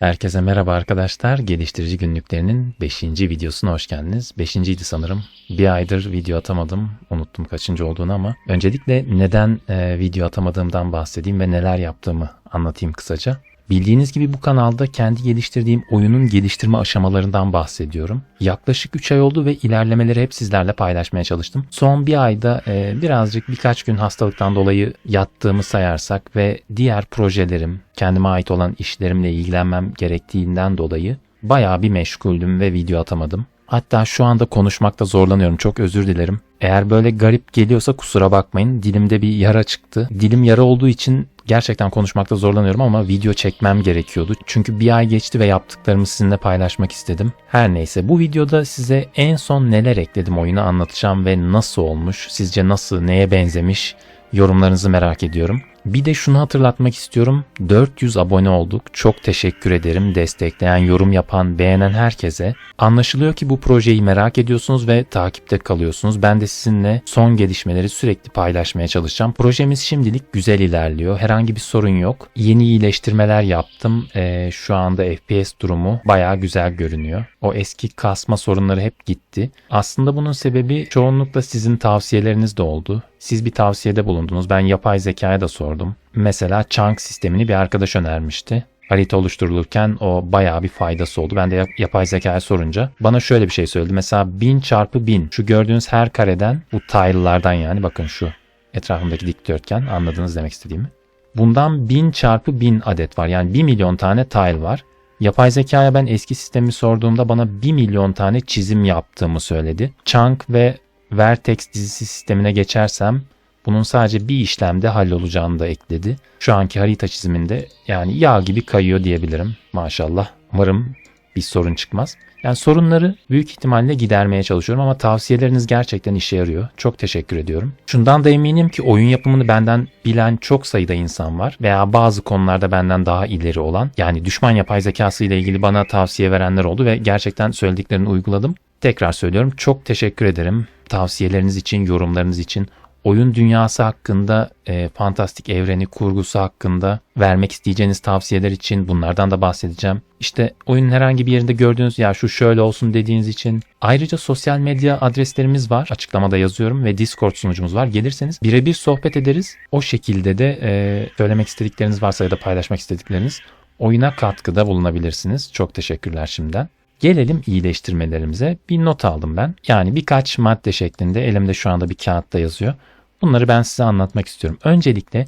Herkese merhaba arkadaşlar. Geliştirici günlüklerinin 5. videosuna hoş geldiniz. 5.ydi sanırım. Bir aydır video atamadım. Unuttum kaçıncı olduğunu ama. Öncelikle neden e, video atamadığımdan bahsedeyim ve neler yaptığımı anlatayım kısaca. Bildiğiniz gibi bu kanalda kendi geliştirdiğim oyunun geliştirme aşamalarından bahsediyorum. Yaklaşık 3 ay oldu ve ilerlemeleri hep sizlerle paylaşmaya çalıştım. Son bir ayda e, birazcık birkaç gün hastalıktan dolayı yattığımı sayarsak ve diğer projelerim, kendime ait olan işlerimle ilgilenmem gerektiğinden dolayı bayağı bir meşguldüm ve video atamadım. Hatta şu anda konuşmakta zorlanıyorum. Çok özür dilerim. Eğer böyle garip geliyorsa kusura bakmayın. Dilimde bir yara çıktı. Dilim yara olduğu için gerçekten konuşmakta zorlanıyorum ama video çekmem gerekiyordu. Çünkü bir ay geçti ve yaptıklarımı sizinle paylaşmak istedim. Her neyse bu videoda size en son neler ekledim oyuna anlatacağım ve nasıl olmuş, sizce nasıl, neye benzemiş yorumlarınızı merak ediyorum. Bir de şunu hatırlatmak istiyorum. 400 abone olduk. Çok teşekkür ederim destekleyen, yorum yapan, beğenen herkese. Anlaşılıyor ki bu projeyi merak ediyorsunuz ve takipte kalıyorsunuz. Ben de sizinle son gelişmeleri sürekli paylaşmaya çalışacağım. Projemiz şimdilik güzel ilerliyor. Herhangi bir sorun yok. Yeni iyileştirmeler yaptım. Ee, şu anda FPS durumu bayağı güzel görünüyor. O eski kasma sorunları hep gitti. Aslında bunun sebebi çoğunlukla sizin tavsiyeleriniz de oldu. Siz bir tavsiyede bulundunuz. Ben yapay zekaya da sordum. Mesela chunk sistemini bir arkadaş önermişti. Harita oluşturulurken o bayağı bir faydası oldu. Ben de yapay zekaya sorunca bana şöyle bir şey söyledi. Mesela 1000 çarpı 1000 şu gördüğünüz her kareden bu tile'lardan yani bakın şu etrafındaki dikdörtgen anladınız demek istediğimi. Bundan 1000 çarpı 1000 adet var. Yani 1 milyon tane tile var. Yapay zekaya ben eski sistemi sorduğumda bana 1 milyon tane çizim yaptığımı söyledi. Chunk ve Vertex dizisi sistemine geçersem bunun sadece bir işlemde hallolacağını da ekledi. Şu anki harita çiziminde yani yağ gibi kayıyor diyebilirim maşallah. Umarım bir sorun çıkmaz. Yani sorunları büyük ihtimalle gidermeye çalışıyorum ama tavsiyeleriniz gerçekten işe yarıyor. Çok teşekkür ediyorum. Şundan da eminim ki oyun yapımını benden bilen çok sayıda insan var veya bazı konularda benden daha ileri olan yani düşman yapay zekası ile ilgili bana tavsiye verenler oldu ve gerçekten söylediklerini uyguladım. Tekrar söylüyorum çok teşekkür ederim tavsiyeleriniz için, yorumlarınız için oyun dünyası hakkında, e, fantastik evreni kurgusu hakkında vermek isteyeceğiniz tavsiyeler için bunlardan da bahsedeceğim. İşte oyunun herhangi bir yerinde gördüğünüz ya şu şöyle olsun dediğiniz için. Ayrıca sosyal medya adreslerimiz var. Açıklamada yazıyorum ve Discord sunucumuz var. Gelirseniz birebir sohbet ederiz. O şekilde de e, söylemek istedikleriniz varsa ya da paylaşmak istedikleriniz oyuna katkıda bulunabilirsiniz. Çok teşekkürler şimdiden. Gelelim iyileştirmelerimize. Bir not aldım ben. Yani birkaç madde şeklinde elimde şu anda bir kağıtta yazıyor. Bunları ben size anlatmak istiyorum. Öncelikle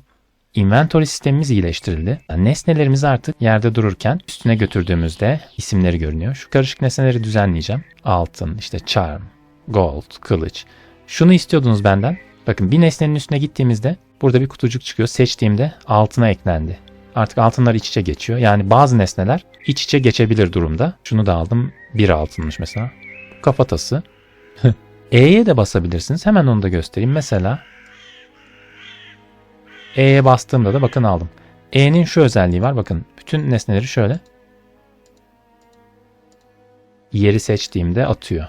inventory sistemimiz iyileştirildi. Yani nesnelerimizi artık yerde dururken üstüne götürdüğümüzde isimleri görünüyor. Şu karışık nesneleri düzenleyeceğim. Altın, işte charm, gold, kılıç. Şunu istiyordunuz benden. Bakın bir nesnenin üstüne gittiğimizde burada bir kutucuk çıkıyor. Seçtiğimde altına eklendi. Artık altınlar iç içe geçiyor. Yani bazı nesneler iç içe geçebilir durumda. Şunu da aldım. Bir altınmış mesela. Kafatası. E'ye de basabilirsiniz. Hemen onu da göstereyim. Mesela E'ye bastığımda da bakın aldım. E'nin şu özelliği var. Bakın bütün nesneleri şöyle yeri seçtiğimde atıyor.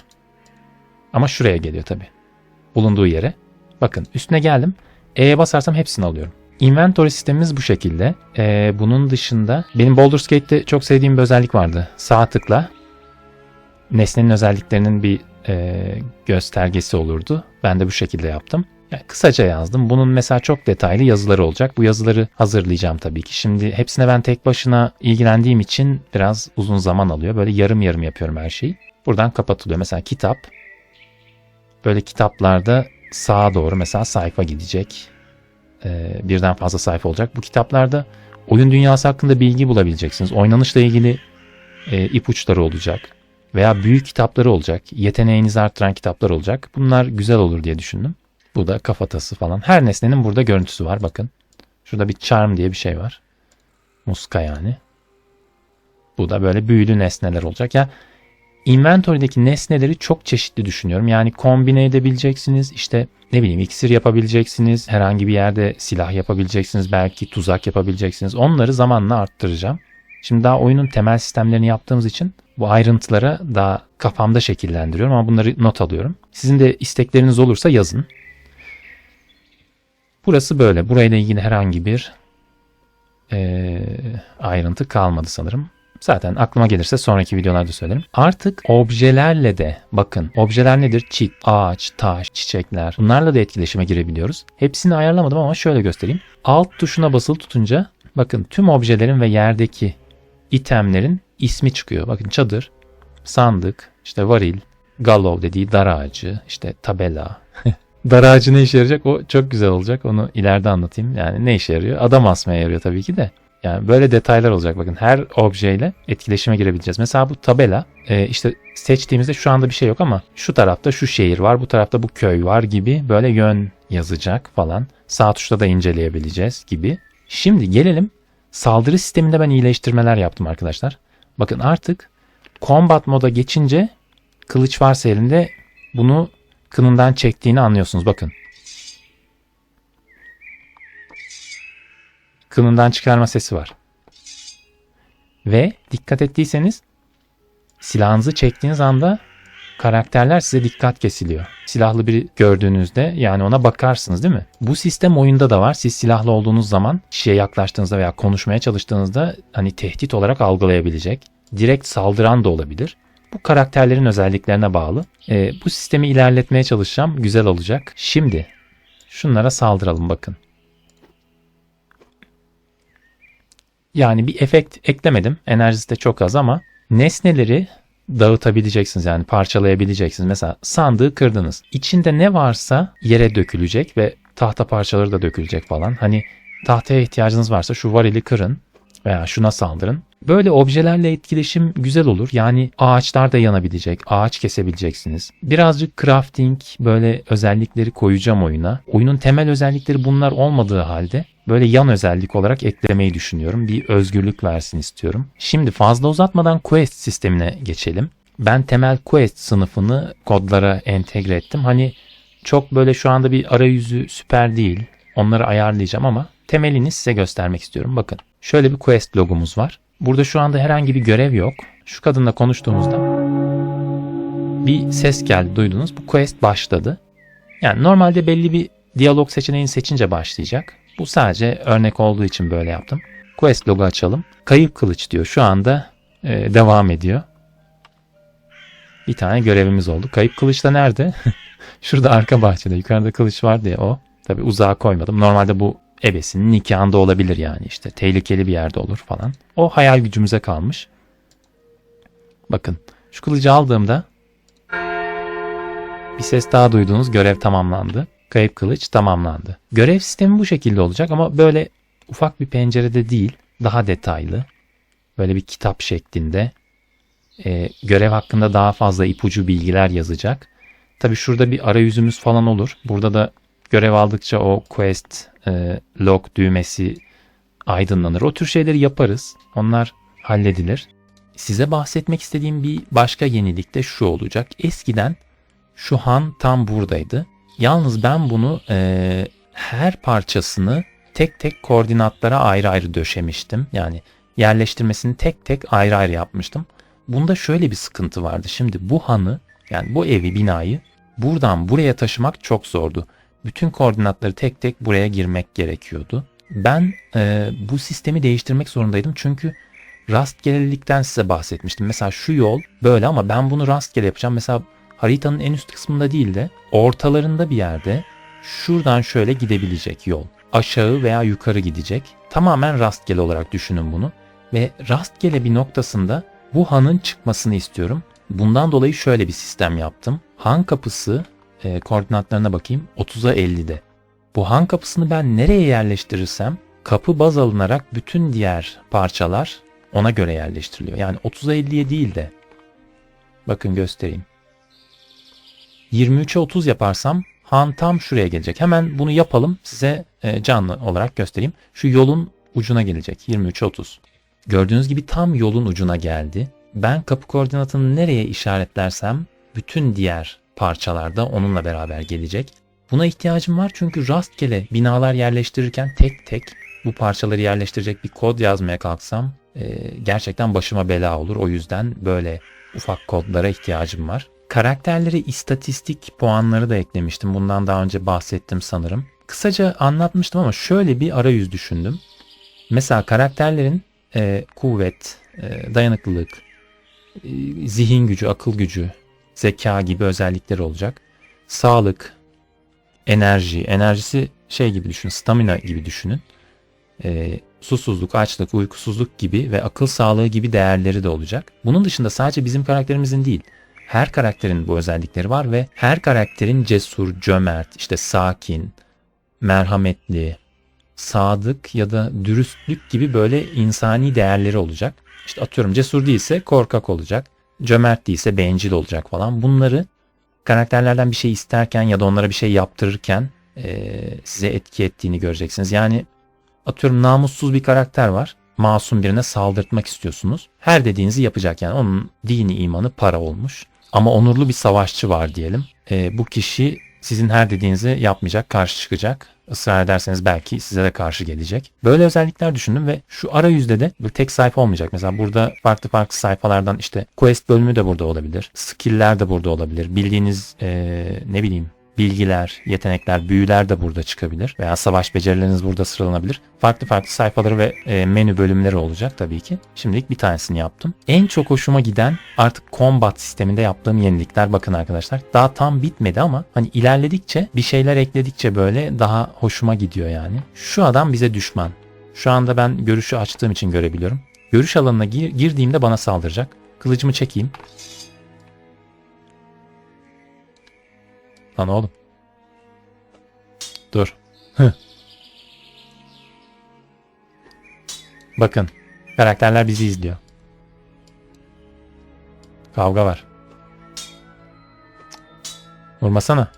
Ama şuraya geliyor tabi. Bulunduğu yere. Bakın üstüne geldim. E'ye basarsam hepsini alıyorum. Inventory sistemimiz bu şekilde. Ee, bunun dışında benim Baldur's Gate'de çok sevdiğim bir özellik vardı. Sağ tıkla nesnenin özelliklerinin bir e, göstergesi olurdu. Ben de bu şekilde yaptım. Yani kısaca yazdım. Bunun mesela çok detaylı yazıları olacak. Bu yazıları hazırlayacağım tabii ki. Şimdi hepsine ben tek başına ilgilendiğim için biraz uzun zaman alıyor. Böyle yarım yarım yapıyorum her şeyi. Buradan kapatılıyor. Mesela kitap. Böyle kitaplarda sağa doğru mesela sayfa gidecek. E, birden fazla sayfa olacak. Bu kitaplarda oyun dünyası hakkında bilgi bulabileceksiniz. Oynanışla ilgili e, ipuçları olacak. Veya büyük kitapları olacak. Yeteneğinizi arttıran kitaplar olacak. Bunlar güzel olur diye düşündüm. Bu da kafatası falan. Her nesnenin burada görüntüsü var bakın. Şurada bir charm diye bir şey var. Muska yani. Bu da böyle büyülü nesneler olacak. Ya inventory'deki nesneleri çok çeşitli düşünüyorum. Yani kombine edebileceksiniz. İşte ne bileyim iksir yapabileceksiniz. Herhangi bir yerde silah yapabileceksiniz. Belki tuzak yapabileceksiniz. Onları zamanla arttıracağım. Şimdi daha oyunun temel sistemlerini yaptığımız için bu ayrıntılara daha kafamda şekillendiriyorum ama bunları not alıyorum. Sizin de istekleriniz olursa yazın. Burası böyle. Burayla ilgili herhangi bir e, ayrıntı kalmadı sanırım. Zaten aklıma gelirse sonraki videolarda söylerim. Artık objelerle de bakın objeler nedir? Çit, ağaç, taş, çiçekler bunlarla da etkileşime girebiliyoruz. Hepsini ayarlamadım ama şöyle göstereyim. Alt tuşuna basılı tutunca bakın tüm objelerin ve yerdeki itemlerin ismi çıkıyor. Bakın çadır, sandık, işte varil, galov dediği dar ağacı, işte tabela. dar ağacı ne işe yarayacak? O çok güzel olacak. Onu ileride anlatayım. Yani ne işe yarıyor? Adam asmaya yarıyor tabii ki de. Yani böyle detaylar olacak. Bakın her objeyle etkileşime girebileceğiz. Mesela bu tabela e, işte seçtiğimizde şu anda bir şey yok ama şu tarafta şu şehir var, bu tarafta bu köy var gibi böyle yön yazacak falan. Sağ tuşla da inceleyebileceğiz gibi. Şimdi gelelim saldırı sisteminde ben iyileştirmeler yaptım arkadaşlar. Bakın artık combat moda geçince kılıç varsa elinde bunu kınından çektiğini anlıyorsunuz. Bakın. Kınından çıkarma sesi var. Ve dikkat ettiyseniz silahınızı çektiğiniz anda karakterler size dikkat kesiliyor. Silahlı biri gördüğünüzde yani ona bakarsınız değil mi? Bu sistem oyunda da var. Siz silahlı olduğunuz zaman kişiye yaklaştığınızda veya konuşmaya çalıştığınızda hani tehdit olarak algılayabilecek. Direkt saldıran da olabilir. Bu karakterlerin özelliklerine bağlı. Ee, bu sistemi ilerletmeye çalışacağım. Güzel olacak. Şimdi şunlara saldıralım bakın. Yani bir efekt eklemedim. Enerjisi de çok az ama nesneleri dağıtabileceksiniz yani parçalayabileceksiniz. Mesela sandığı kırdınız. İçinde ne varsa yere dökülecek ve tahta parçaları da dökülecek falan. Hani tahtaya ihtiyacınız varsa şu varili kırın veya şuna saldırın. Böyle objelerle etkileşim güzel olur. Yani ağaçlar da yanabilecek, ağaç kesebileceksiniz. Birazcık crafting böyle özellikleri koyacağım oyuna. Oyunun temel özellikleri bunlar olmadığı halde böyle yan özellik olarak eklemeyi düşünüyorum. Bir özgürlük versin istiyorum. Şimdi fazla uzatmadan quest sistemine geçelim. Ben temel quest sınıfını kodlara entegre ettim. Hani çok böyle şu anda bir arayüzü süper değil. Onları ayarlayacağım ama temelini size göstermek istiyorum. Bakın şöyle bir quest logomuz var. Burada şu anda herhangi bir görev yok. Şu kadınla konuştuğumuzda bir ses geldi duydunuz. Bu quest başladı. Yani normalde belli bir diyalog seçeneğini seçince başlayacak. Bu sadece örnek olduğu için böyle yaptım. Quest logo açalım. Kayıp kılıç diyor. Şu anda e, devam ediyor. Bir tane görevimiz oldu. Kayıp kılıç da nerede? Şurada arka bahçede. Yukarıda kılıç var diye o. Tabi uzağa koymadım. Normalde bu ebesinin nikahında olabilir yani işte tehlikeli bir yerde olur falan. O hayal gücümüze kalmış. Bakın şu kılıcı aldığımda bir ses daha duyduğunuz görev tamamlandı. Kayıp kılıç tamamlandı. Görev sistemi bu şekilde olacak ama böyle ufak bir pencerede değil daha detaylı. Böyle bir kitap şeklinde e, görev hakkında daha fazla ipucu bilgiler yazacak. Tabi şurada bir arayüzümüz falan olur. Burada da görev aldıkça o quest e, log düğmesi aydınlanır. O tür şeyleri yaparız. Onlar halledilir. Size bahsetmek istediğim bir başka yenilik de şu olacak. Eskiden şu han tam buradaydı. Yalnız ben bunu e, her parçasını tek tek koordinatlara ayrı ayrı döşemiştim. Yani yerleştirmesini tek tek ayrı ayrı yapmıştım. Bunda şöyle bir sıkıntı vardı. Şimdi bu hanı yani bu evi binayı buradan buraya taşımak çok zordu bütün koordinatları tek tek buraya girmek gerekiyordu. Ben e, bu sistemi değiştirmek zorundaydım çünkü rastgelelikten size bahsetmiştim. Mesela şu yol böyle ama ben bunu rastgele yapacağım. Mesela haritanın en üst kısmında değil de ortalarında bir yerde şuradan şöyle gidebilecek yol. Aşağı veya yukarı gidecek. Tamamen rastgele olarak düşünün bunu. Ve rastgele bir noktasında bu hanın çıkmasını istiyorum. Bundan dolayı şöyle bir sistem yaptım. Han kapısı e, koordinatlarına bakayım. 30'a 50'de. Bu han kapısını ben nereye yerleştirirsem kapı baz alınarak bütün diğer parçalar ona göre yerleştiriliyor. Yani 30'a 50'ye değil de bakın göstereyim. 23'e 30 yaparsam han tam şuraya gelecek. Hemen bunu yapalım size e, canlı olarak göstereyim. Şu yolun ucuna gelecek 23'e 30. Gördüğünüz gibi tam yolun ucuna geldi. Ben kapı koordinatını nereye işaretlersem bütün diğer parçalarda onunla beraber gelecek. Buna ihtiyacım var çünkü rastgele binalar yerleştirirken tek tek bu parçaları yerleştirecek bir kod yazmaya kalksam e, gerçekten başıma bela olur. O yüzden böyle ufak kodlara ihtiyacım var. Karakterlere istatistik puanları da eklemiştim. Bundan daha önce bahsettim sanırım. Kısaca anlatmıştım ama şöyle bir arayüz düşündüm. Mesela karakterlerin e, kuvvet, e, dayanıklılık, e, zihin gücü, akıl gücü, zeka gibi özellikleri olacak. Sağlık, enerji, enerjisi şey gibi düşünün, stamina gibi düşünün. E, susuzluk, açlık, uykusuzluk gibi ve akıl sağlığı gibi değerleri de olacak. Bunun dışında sadece bizim karakterimizin değil, her karakterin bu özellikleri var ve her karakterin cesur, cömert, işte sakin, merhametli, sadık ya da dürüstlük gibi böyle insani değerleri olacak. İşte atıyorum cesur değilse korkak olacak, cömert değilse bencil olacak falan. Bunları karakterlerden bir şey isterken ya da onlara bir şey yaptırırken eee, size etki ettiğini göreceksiniz. Yani atıyorum namussuz bir karakter var. Masum birine saldırtmak istiyorsunuz. Her dediğinizi yapacak yani onun dini imanı para olmuş. Ama onurlu bir savaşçı var diyelim. Ee, bu kişi sizin her dediğinizi yapmayacak, karşı çıkacak. Israr ederseniz belki size de karşı gelecek. Böyle özellikler düşündüm ve şu arayüzde de bir tek sayfa olmayacak. Mesela burada farklı farklı sayfalardan işte quest bölümü de burada olabilir. Skill'ler de burada olabilir. Bildiğiniz ee, ne bileyim bilgiler, yetenekler, büyüler de burada çıkabilir. Veya savaş becerileriniz burada sıralanabilir. Farklı farklı sayfaları ve e, menü bölümleri olacak tabii ki. Şimdilik bir tanesini yaptım. En çok hoşuma giden artık combat sisteminde yaptığım yenilikler bakın arkadaşlar. Daha tam bitmedi ama hani ilerledikçe bir şeyler ekledikçe böyle daha hoşuma gidiyor yani. Şu adam bize düşman. Şu anda ben görüşü açtığım için görebiliyorum. Görüş alanına gir- girdiğimde bana saldıracak. Kılıcımı çekeyim. Lan oğlum. Dur. Hıh. Bakın. Karakterler bizi izliyor. Kavga var. Vurmasana.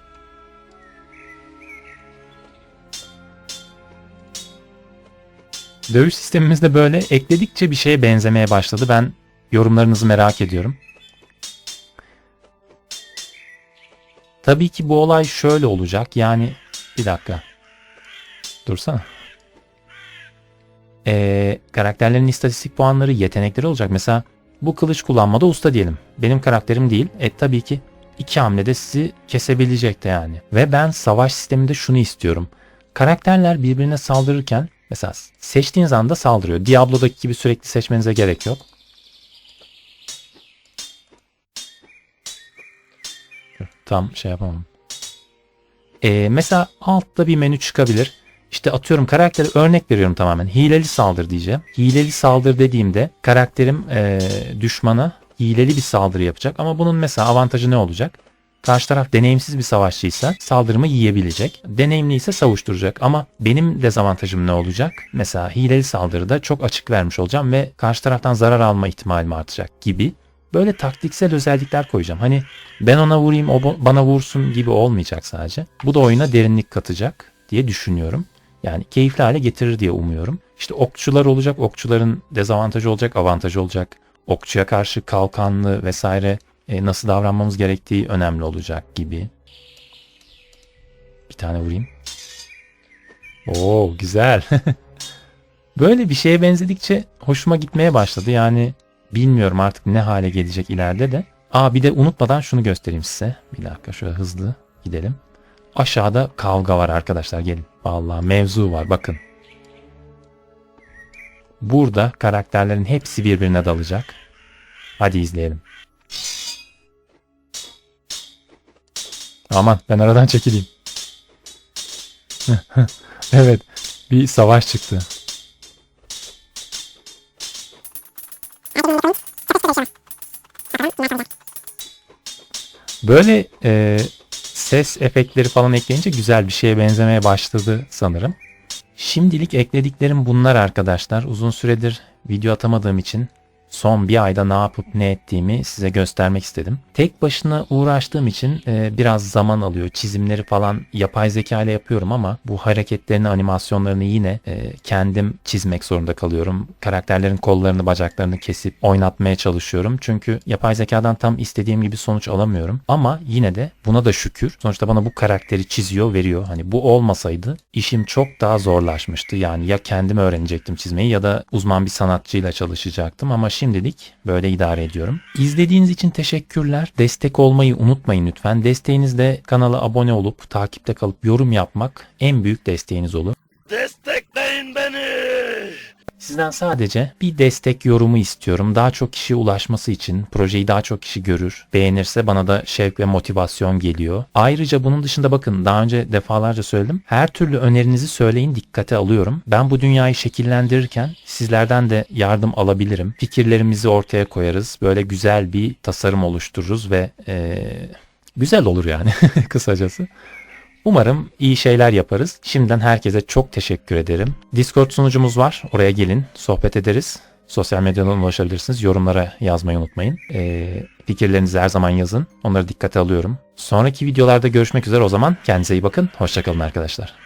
Dövüş sistemimiz de böyle ekledikçe bir şeye benzemeye başladı. Ben yorumlarınızı merak ediyorum. Tabii ki bu olay şöyle olacak. Yani bir dakika. Dursana. Ee, karakterlerin istatistik puanları, yetenekleri olacak. Mesela bu kılıç kullanmada usta diyelim. Benim karakterim değil. E tabii ki iki hamlede sizi kesebilecek de yani. Ve ben savaş sisteminde şunu istiyorum. Karakterler birbirine saldırırken mesela seçtiğiniz anda saldırıyor. Diablo'daki gibi sürekli seçmenize gerek yok. Tam şey yapamam. Ee, mesela altta bir menü çıkabilir. İşte atıyorum karaktere örnek veriyorum tamamen. Hileli saldır diyeceğim. Hileli saldır dediğimde karakterim ee, düşmana hileli bir saldırı yapacak. Ama bunun mesela avantajı ne olacak? Karşı taraf deneyimsiz bir savaşçıysa saldırımı yiyebilecek. Deneyimli ise savuşturacak. Ama benim dezavantajım ne olacak? Mesela hileli saldırıda çok açık vermiş olacağım ve karşı taraftan zarar alma ihtimalim artacak gibi. Böyle taktiksel özellikler koyacağım. Hani ben ona vurayım o bana vursun gibi olmayacak sadece. Bu da oyuna derinlik katacak diye düşünüyorum. Yani keyifli hale getirir diye umuyorum. İşte okçular olacak. Okçuların dezavantajı olacak, avantajı olacak. Okçuya karşı kalkanlı vesaire e, nasıl davranmamız gerektiği önemli olacak gibi. Bir tane vurayım. Oo güzel. Böyle bir şeye benzedikçe hoşuma gitmeye başladı. Yani bilmiyorum artık ne hale gelecek ileride de. Aa bir de unutmadan şunu göstereyim size. Bir dakika şöyle hızlı gidelim. Aşağıda kavga var arkadaşlar gelin. Vallahi mevzu var bakın. Burada karakterlerin hepsi birbirine dalacak. Hadi izleyelim. Aman ben aradan çekileyim. evet bir savaş çıktı. Böyle e, ses efektleri falan ekleyince güzel bir şeye benzemeye başladı sanırım. Şimdilik eklediklerim bunlar arkadaşlar. Uzun süredir video atamadığım için son bir ayda ne yapıp ne ettiğimi size göstermek istedim. Tek başına uğraştığım için e, biraz zaman alıyor. Çizimleri falan yapay zeka ile yapıyorum ama bu hareketlerini, animasyonlarını yine e, kendim çizmek zorunda kalıyorum. Karakterlerin kollarını, bacaklarını kesip oynatmaya çalışıyorum. Çünkü yapay zekadan tam istediğim gibi sonuç alamıyorum. Ama yine de buna da şükür. Sonuçta bana bu karakteri çiziyor, veriyor. Hani bu olmasaydı işim çok daha zorlaşmıştı. Yani ya kendim öğrenecektim çizmeyi ya da uzman bir sanatçıyla çalışacaktım ama şimdilik böyle idare ediyorum. İzlediğiniz için teşekkürler. Destek olmayı unutmayın lütfen. Desteğinizde kanala abone olup takipte kalıp yorum yapmak en büyük desteğiniz olur. Beni. Sizden sadece bir destek yorumu istiyorum. Daha çok kişiye ulaşması için, projeyi daha çok kişi görür, beğenirse bana da şevk ve motivasyon geliyor. Ayrıca bunun dışında bakın daha önce defalarca söyledim. Her türlü önerinizi söyleyin dikkate alıyorum. Ben bu dünyayı şekillendirirken sizlerden de yardım alabilirim. Fikirlerimizi ortaya koyarız. Böyle güzel bir tasarım oluştururuz ve eee, güzel olur yani kısacası. Umarım iyi şeyler yaparız. Şimdiden herkese çok teşekkür ederim. Discord sunucumuz var. Oraya gelin, sohbet ederiz. Sosyal medyadan ulaşabilirsiniz. Yorumlara yazmayı unutmayın. Ee, fikirlerinizi her zaman yazın. Onları dikkate alıyorum. Sonraki videolarda görüşmek üzere o zaman. Kendinize iyi bakın. Hoşçakalın arkadaşlar.